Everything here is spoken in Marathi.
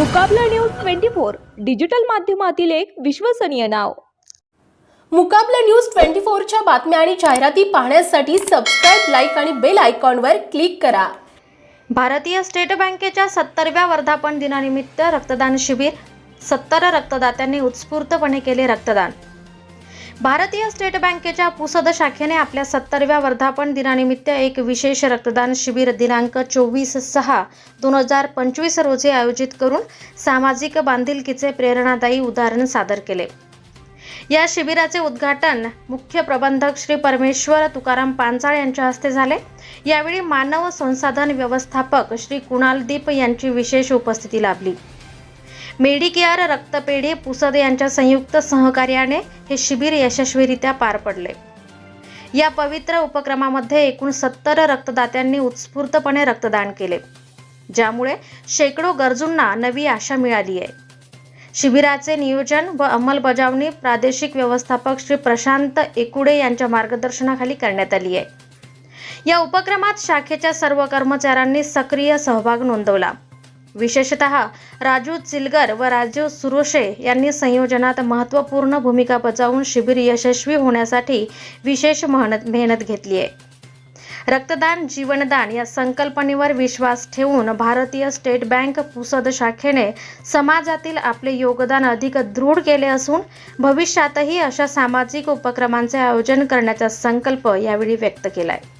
Mukabla news twenty four digital माध्यमातील एक विश्वसनीय नाव. मुकाबला न्यूज ट्वेंटी फोरच्या बातम्या आणि जाहिराती पाहण्यासाठी सबस्क्राईब लाईक आणि बेल आयकॉनवर क्लिक करा. भारतीय स्टेट बँकेच्या सत्तरव्या वर्धापन दिनानिमित्त रक्तदान शिबिर. सत्तर रक्तदात्यांनी उत्स्फूर्तपणे केले रक्तदान. भारतीय स्टेट बँकेच्या पुसद शाखेने आपल्या सत्तरव्या वर्धापन दिनानिमित्त एक विशेष रक्तदान शिबिर दिनांक चोवीस सहा दोन हजार पंचवीस रोजी आयोजित करून सामाजिक बांधिलकीचे प्रेरणादायी उदाहरण सादर केले. या शिबिराचे उद्घाटन मुख्य प्रबंधक श्री परमेश्वर तुकाराम पांचाळ यांच्या हस्ते झाले. यावेळी मानव संसाधन व्यवस्थापक श्री कुणालदीप यांची विशेष उपस्थिती लाभली. मेडिकेअर रक्तपेढी पुसद यांच्या संयुक्त सहकार्याने हे शिबिर यशस्वीरित्या पार पडले. या पवित्र उपक्रमामध्ये एकूण सत्तर रक्तदात्यांनी उत्स्फूर्तपणे रक्तदान केले. ज्यामुळे शेकडो गरजूंना नवी आशा मिळाली आहे. शिबिराचे नियोजन व अंमलबजावणी प्रादेशिक व्यवस्थापक श्री प्रशांत एकुडे यांच्या मार्गदर्शनाखाली करण्यात आली आहे. या उपक्रमात शाखेच्या सर्व कर्मचाऱ्यांनी सक्रिय सहभाग नोंदवला. विशेषतः राजू चिलगर व राजू सुरोशे यांनी संयोजनात महत्त्वपूर्ण भूमिका बजावून शिबिर यशस्वी होण्यासाठी विशेष मेहनत मेहनत घेतली आहे. रक्तदान जीवनदान या संकल्पनेवर विश्वास ठेवून भारतीय स्टेट बँक पुसद शाखेने समाजातील आपले योगदान अधिक दृढ केले असून भविष्यातही अशा सामाजिक उपक्रमांचे आयोजन करण्याचा संकल्प यावेळी व्यक्त केला आहे